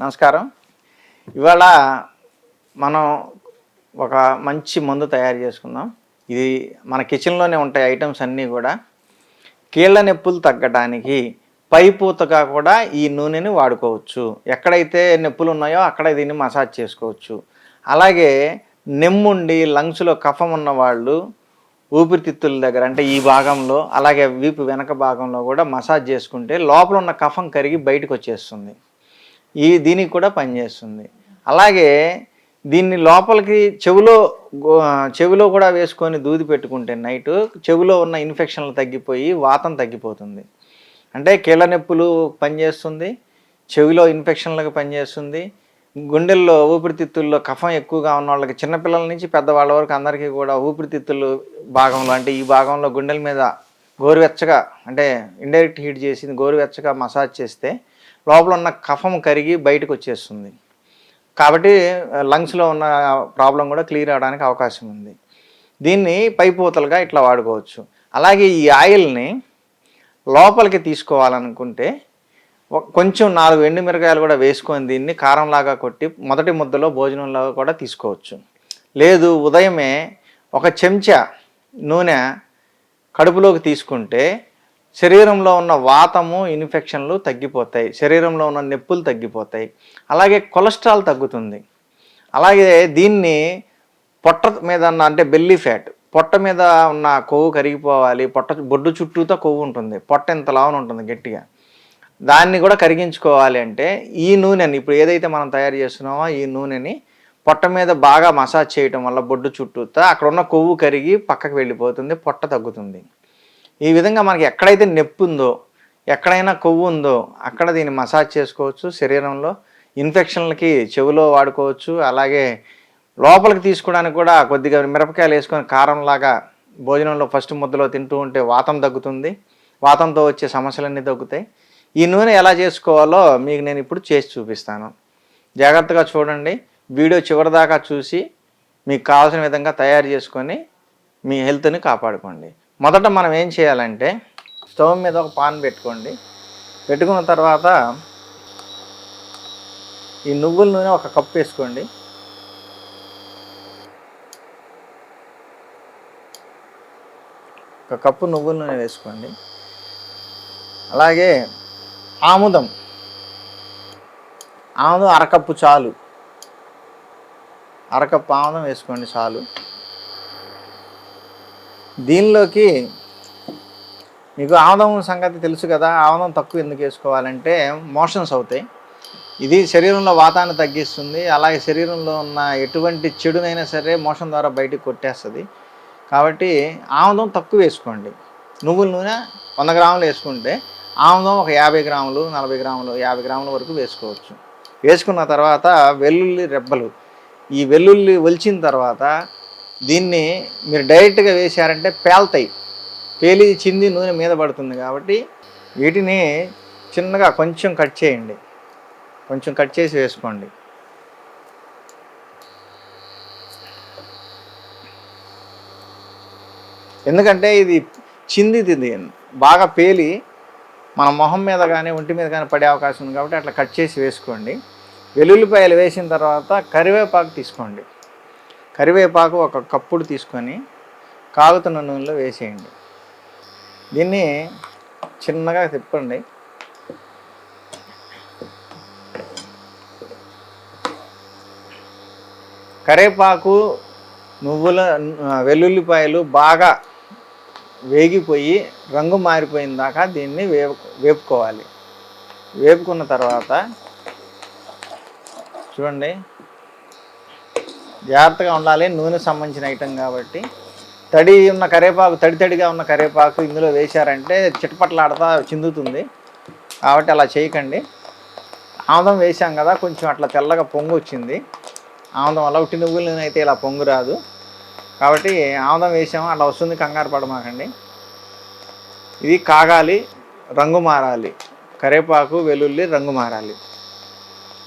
నమస్కారం. ఇవాళ మనం ఒక మంచి మందు తయారు చేసుకుందాం. ఇది మన కిచెన్లోనే ఉంటాయి ఐటమ్స్ అన్నీ కూడా. కీళ్ళ నొప్పులు తగ్గడానికి పైపూతగా కూడా ఈ నూనెని వాడుకోవచ్చు. ఎక్కడైతే నొప్పులు ఉన్నాయో అక్కడ దీన్ని మసాజ్ చేసుకోవచ్చు. అలాగే నెమ్ముండి లంగ్స్లో కఫం ఉన్న వాళ్ళు ఊపిరితిత్తుల దగ్గర అంటే ఈ భాగంలో అలాగే వీపు వెనక భాగంలో కూడా మసాజ్ చేసుకుంటే లోపల ఉన్న కఫం కరిగి బయటకు వచ్చేస్తుంది. ఈ దీనికి కూడా పనిచేస్తుంది అలాగే దీన్ని లోపలికి చెవిలో చెవిలో కూడా వేసుకొని దూది పెట్టుకుంటే నైట్ చెవిలో ఉన్న ఇన్ఫెక్షన్లు తగ్గిపోయి వాతం తగ్గిపోతుంది. అంటే కీళ్ళ నొప్పులు పనిచేస్తుంది చెవిలో ఇన్ఫెక్షన్లకు పనిచేస్తుంది గుండెల్లో ఊపిరితిత్తుల్లో కఫం ఎక్కువగా ఉన్న వాళ్ళకి చిన్నపిల్లల నుంచి పెద్దవాళ్ళ వరకు అందరికీ కూడా ఊపిరితిత్తులు భాగంలో అంటే ఈ భాగంలో గుండెల మీద గోరువెచ్చగా అంటే ఇండైరెక్ట్ హీట్ చేసి గోరువెచ్చగా మసాజ్ చేస్తే లోపల ఉన్న కఫం కరిగి బయటకు వచ్చేస్తుంది. కాబట్టి లంగ్స్లో ఉన్న ప్రాబ్లం కూడా క్లియర్ అవడానికి అవకాశం ఉంది. దీన్ని పైపోతలుగా ఇట్లా వాడుకోవచ్చు. అలాగే ఈ ఆయిల్ని లోపలికి తీసుకోవాలనుకుంటే కొంచెం నాలుగు ఎండు మిరకాయలు కూడా వేసుకొని దీన్ని కారంలాగా కొట్టి మొదటి ముద్దలో భోజనంలాగా కూడా తీసుకోవచ్చు. లేదు ఉదయమే ఒక చెంచా నూనె కడుపులోకి తీసుకుంటే శరీరంలో ఉన్న వాతము ఇన్ఫెక్షన్లు తగ్గిపోతాయి. శరీరంలో ఉన్న నొప్పులు తగ్గిపోతాయి. అలాగే కొలెస్ట్రాల్ తగ్గుతుంది. అలాగే దీన్ని పొట్ట మీద ఉన్న అంటే బెల్లీ ఫ్యాట్ పొట్ట మీద ఉన్న కొవ్వు కరిగిపోవాలి. పొట్ట బొడ్డు చుట్టూతో కొవ్వు ఉంటుంది. పొట్ట ఇంత లావన ఉంటుంది గట్టిగా. దాన్ని కూడా కరిగించుకోవాలి అంటే ఈ నూనెని ఇప్పుడు ఏదైతే మనం తయారు చేస్తున్నామో ఈ నూనెని పొట్ట మీద బాగా మసాజ్ చేయటం వల్ల బొడ్డు చుట్టూతో అక్కడ ఉన్న కొవ్వు కరిగి పక్కకు వెళ్ళిపోతుంది పొట్ట తగ్గుతుంది. ఈ విధంగా మనకి ఎక్కడైతే నొప్పి ఉందో ఎక్కడైనా కొవ్వు ఉందో అక్కడ దీన్ని మసాజ్ చేసుకోవచ్చు. శరీరంలో ఇన్ఫెక్షన్లకి చెవిలో వాడుకోవచ్చు. అలాగే లోపలికి తీసుకోవడానికి కూడా కొద్దిగా మిరపకాయలు వేసుకొని కారంలాగా భోజనంలో ఫస్ట్ ముద్దలో తింటూ ఉంటే వాతం తగ్గుతుంది. వాతంతో వచ్చే సమస్యలన్నీ తగ్గుతాయి. ఈ నూనె ఎలా చేసుకోవాలో మీకు నేను ఇప్పుడు చేసి చూపిస్తాను. జాగ్రత్తగా చూడండి. వీడియో చివరిదాకా చూసి మీకు కావాల్సిన విధంగా తయారు చేసుకొని మీ హెల్త్ని కాపాడుకోండి. మొదట మనం ఏం చేయాలంటే స్టవ్ మీద ఒక పాన్ పెట్టుకోండి. పెట్టుకున్న తర్వాత ఈ నువ్వుల నూనె ఒక కప్పు వేసుకోండి. ఒక కప్పు నువ్వుల నూనె వేసుకోండి. అలాగే ఆముదం. ఆముదం అరకప్పు చాలు. అరకప్పు ఆముదం వేసుకోండి చాలు. దీనిలోకి మీకు ఆముదం సంగతి తెలుసు కదా ఆముదం తక్కువ ఎందుకు వేసుకోవాలంటే మోషన్స్ అవుతాయి. ఇది శరీరంలో వాతాన్ని తగ్గిస్తుంది అలాగే శరీరంలో ఉన్న ఎటువంటి చెడునైనా సరే మోషన్ ద్వారా బయటికి కొట్టేస్తుంది. కాబట్టి ఆముదం తక్కువ వేసుకోండి. నువ్వుల నూనె వంద గ్రాములు వేసుకుంటే ఆముదం ఒక యాభై గ్రాములు నలభై గ్రాములు యాభై గ్రాముల వరకు వేసుకోవచ్చు. వేసుకున్న తర్వాత వెల్లుల్లి రెబ్బలు. ఈ వెల్లుల్లి ఒలిచిన తర్వాత దీన్ని మీరు డైరెక్ట్గా వేశారంటే పేల్తాయి. పేలి చింది నూనె మీద పడుతుంది కాబట్టి వీటిని చిన్నగా కొంచెం కట్ చేయండి. కొంచెం కట్ చేసి వేసుకోండి. ఎందుకంటే ఇది చింది తింది బాగా పేలి మన మొహం మీద కానీ ఒంటి మీద కానీ పడే అవకాశం ఉంది కాబట్టి అట్లా కట్ చేసి వేసుకోండి. వెల్లుల్లిపాయలు వేసిన తర్వాత కరివేపాకు తీసుకోండి. కరివేపాకు ఒక కప్పుడు తీసుకొని కాగుతున్న నూనెలో వేసేయండి. దీన్ని చిన్నగా తిప్పండి. కరివేపాకు నువ్వుల వెల్లుల్లిపాయలు బాగా వేగిపోయి రంగు మారిపోయిన దాకా దీన్ని వేపు వేపుకోవాలి. వేపుకున్న తర్వాత చూడండి. జాగ్రత్తగా ఉండాలి. నూనె సంబంధించిన ఐటెం కాబట్టి. తడి ఉన్న కరివేపాకు తడి తడిగా ఉన్న కరేపాకు ఇందులో వేశారంటే చిటపట్లాడతా చిందుతుంది. కాబట్టి అలా చేయకండి. ఆముదం వేసాం కదా కొంచెం అట్లా తెల్లగా పొంగు వచ్చింది. ఆముదం వల్ల ఉట్టి నువ్వుల నూనె అయితే ఇలా పొంగు రాదు. కాబట్టి ఆముదం వేసాము అలా వస్తుంది కంగారు పడమాకండి. ఇది కాగాలి రంగు మారాలి. కరివేపాకు వెల్లుల్లి రంగు మారాలి.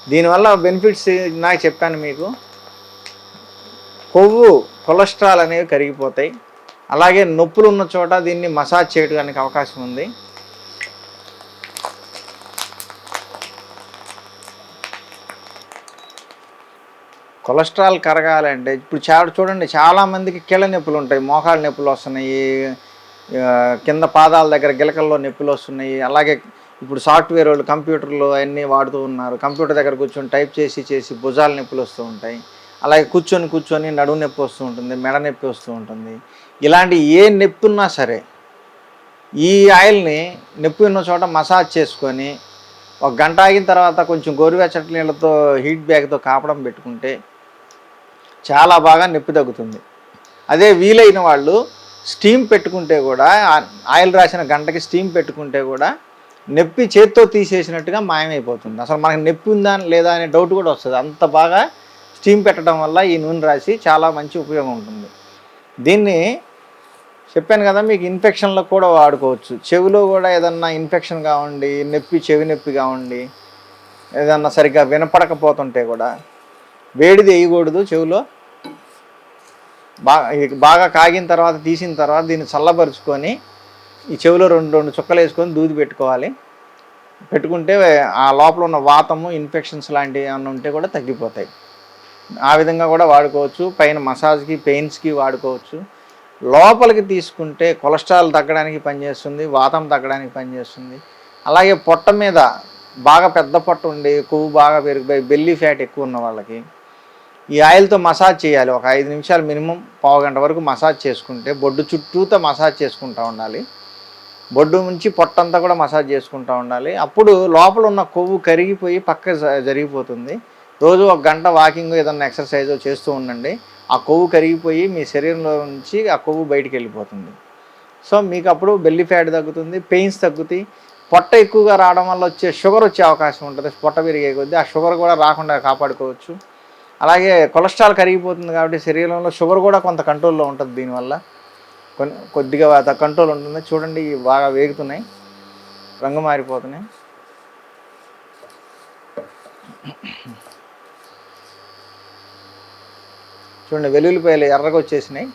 దీనివల్ల బెనిఫిట్స్ నాకు చెప్పాను మీకు. కొవ్వు కొలెస్ట్రాల్ అనేవి కరిగిపోతాయి. అలాగే నొప్పులు ఉన్న చోట దీన్ని మసాజ్ చేయడానికి అవకాశం ఉంది. కొలెస్ట్రాల్ కరగాలంటే ఇప్పుడు చాలా చూడండి చాలామందికి కీళ్ళ నొప్పులు ఉంటాయి. మోకాళ్ళ నొప్పులు వస్తున్నాయి. కింద పాదాల దగ్గర గిలకల్లో నొప్పులు వస్తున్నాయి. అలాగే ఇప్పుడు సాఫ్ట్వేర్ వాళ్ళు కంప్యూటర్లు అన్నీ వాడుతూ ఉన్నారు. కంప్యూటర్ దగ్గర కూర్చొని టైప్ చేసి చేసి భుజాల నొప్పులు వస్తూ ఉంటాయి. అలాగే కూర్చొని కూర్చొని నడుము నొప్పి వస్తూ ఉంటుంది మెడ నొప్పి వస్తూ ఉంటుంది. ఇలాంటి ఏ నొప్పి ఉన్నా సరే ఈ ఆయిల్ని నొప్పి ఉన్న చోట మసాజ్ చేసుకొని ఒక గంట ఆగిన తర్వాత కొంచెం గోరువెచ్చటి నీళ్ళతో హీట్ బ్యాగ్తో కాపడం పెట్టుకుంటే చాలా బాగా నొప్పి తగ్గుతుంది. అదే వీలైన వాళ్ళు స్టీమ్ పెట్టుకుంటే కూడా ఆయిల్ రాసిన గంటకి స్టీమ్ పెట్టుకుంటే కూడా నొప్పి చేత్తో తీసేసినట్టుగా మాయమైపోతుంది. అసలు మనకి నొప్పి ఉందా లేదా అనే డౌట్ కూడా వస్తుంది. అంత బాగా స్టీమ్ పెట్టడం వల్ల ఈ నూనె రాసి చాలా మంచి ఉపయోగం ఉంటుంది. దీన్ని చెప్పాను కదా మీకు ఇన్ఫెక్షన్లకు కూడా వాడుకోవచ్చు. చెవిలో కూడా ఏదన్నా ఇన్ఫెక్షన్ కావండి నొప్పి చెవి నొప్పి కావండి ఏదన్నా సరిగ్గా వినపడకపోతుంటే కూడా వేడిది వేయకూడదు చెవిలో. బాగా బాగా కాగిన తర్వాత తీసిన తర్వాత దీన్ని చల్లబరుచుకొని ఈ చెవిలో రెండు రెండు చుక్కలు వేసుకొని దూది పెట్టుకోవాలి. పెట్టుకుంటే ఆ లోపల ఉన్న వాతము ఇన్ఫెక్షన్స్ లాంటివి ఏమైనా ఉంటే కూడా తగ్గిపోతాయి. ఆ విధంగా కూడా వాడుకోవచ్చు. పైన మసాజ్కి పెయిన్స్కి వాడుకోవచ్చు. లోపలికి తీసుకుంటే కొలెస్ట్రాల్ తగ్గడానికి పనిచేస్తుంది వాతం తగ్గడానికి పనిచేస్తుంది. అలాగే పొట్ట మీద బాగా పెద్ద పొట్ట ఉండి కొవ్వు బాగా పెరిగిపోయి బెల్లీ ఫ్యాట్ ఎక్కువ ఉన్న వాళ్ళకి ఈ ఆయిల్తో మసాజ్ చేయాలి. ఒక ఐదు నిమిషాలు మినిమం పావు గంట వరకు మసాజ్ చేసుకుంటే బొడ్డు చుట్టూతో మసాజ్ చేసుకుంటూ ఉండాలి. బొడ్డు నుంచి పొట్టంతా కూడా మసాజ్ చేసుకుంటూ ఉండాలి. అప్పుడు లోపల ఉన్న కొవ్వు కరిగిపోయి పక్క జరిగిపోతుంది. రోజు ఒక గంట వాకింగ్ ఏదన్నా ఎక్సర్సైజ్ చేస్తూ ఉండండి. ఆ కొవ్వు కరిగిపోయి మీ శరీరంలో నుంచి ఆ కొవ్వు బయటికి వెళ్ళిపోతుంది. సో మీకు అప్పుడు బెల్లి ఫ్యాట్ తగ్గుతుంది పెయిన్స్ తగ్గుతాయి. పొట్ట ఎక్కువగా రావడం వల్ల వచ్చే షుగర్ వచ్చే అవకాశం ఉంటుంది. పొట్ట పెరిగే కొద్దీ ఆ షుగర్ కూడా రాకుండా కాపాడుకోవచ్చు. అలాగే కొలెస్ట్రాల్ కరిగిపోతుంది కాబట్టి శరీరంలో షుగర్ కూడా కొంత కంట్రోల్లో ఉంటుంది దీనివల్ల. కొన్ని కొద్దిగా కంట్రోల్ ఉంటుంది. చూడండి ఇవి బాగా వేగుతున్నాయి. రంగు మారిపోతున్నాయి. చూడండి వెల్లుల్లిపాయలు ఎర్రగా వచ్చేసినాయి.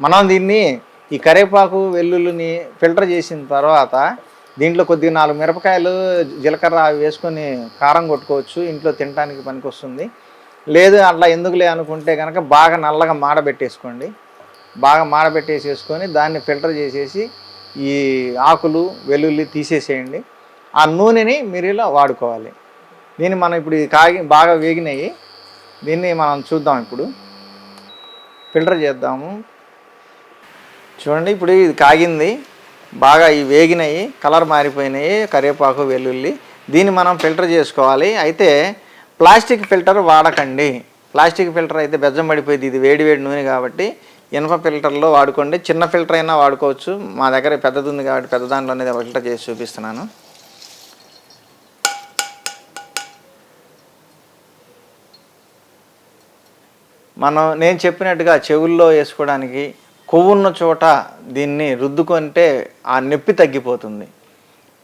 మనం దీన్ని ఈ కరేపాకు వెల్లుల్లిని ఫిల్టర్ చేసిన తర్వాత దీంట్లో కొద్దిగా నాలుగు మిరపకాయలు జీలకర్ర అవి వేసుకొని కారం కొట్టుకోవచ్చు ఇంట్లో తినడానికి పనికొస్తుంది. లేదు అట్లా ఎందుకులే అనుకుంటే కనుక బాగా నల్లగా మాడబెట్టేసుకోండి. బాగా మాడబెట్టేసేసుకొని దాన్ని ఫిల్టర్ చేసేసి ఈ ఆకులు వెల్లుల్లి తీసేసేయండి. ఆ నూనెని మీరు ఇలా వాడుకోవాలి. దీన్ని మనం ఇప్పుడు కాగి బాగా వేగినాయి. దీన్ని మనం చూద్దాం ఇప్పుడు. ఫిల్టర్ చేద్దాము. చూడండి ఇప్పుడు ఇది కాగింది. బాగా ఈ వేగినాయి కలర్ మారిపోయినాయి కరివేపాకు వెల్లుల్లి. దీన్ని మనం ఫిల్టర్ చేసుకోవాలి. అయితే ప్లాస్టిక్ ఫిల్టర్ వాడకండి. ప్లాస్టిక్ ఫిల్టర్ అయితే బెజ్జం పడిపోయింది. ఇది వేడి వేడి నూనె కాబట్టి ఇనుప ఫిల్టర్లో వాడుకోండి. చిన్న ఫిల్టర్ అయినా వాడుకోవచ్చు. మా దగ్గర పెద్దది ఉంది కాబట్టి పెద్ద దాంట్లోనే ఫిల్టర్ చేసి చూపిస్తున్నాను. మనం నేను చెప్పినట్టుగా చెవుల్లో వేసుకోవడానికి కొవ్వున్న చోట దీన్ని రుద్దుకుంటే ఆ నొప్పి తగ్గిపోతుంది.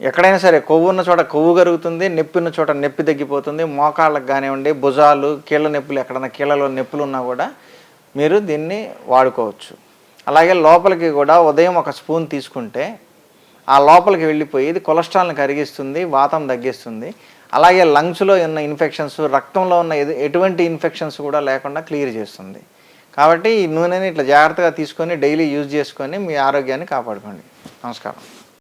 ఎక్కడైనా సరే కొవ్వున్న చోట కొవ్వు కరుగుతుంది నొప్పిన్న చోట నొప్పి తగ్గిపోతుంది. మోకాళ్ళకు కానివ్వండి భుజాలు కీళ్ళ నొప్పులు ఎక్కడైనా కీళ్ళలో నొప్పులు ఉన్నా కూడా మీరు దీన్ని వాడుకోవచ్చు. అలాగే లోపలికి కూడా ఉదయం ఒక స్పూన్ తీసుకుంటే ఆ లోపలికి వెళ్ళిపోయి ఇది కొలెస్ట్రాల్ని కరిగిస్తుంది వాతం తగ్గిస్తుంది. అలాగే లంగ్స్లో ఉన్న ఇన్ఫెక్షన్స్ రక్తంలో ఉన్న ఎటువంటి ఇన్ఫెక్షన్స్ కూడా లేకుండా క్లియర్ చేస్తుంది. కాబట్టి ఈ నూనెని ఇట్లా జాగ్రత్తగా తీసుకొని డైలీ యూజ్ చేసుకొని మీ ఆరోగ్యాన్ని కాపాడుకోండి. నమస్కారం.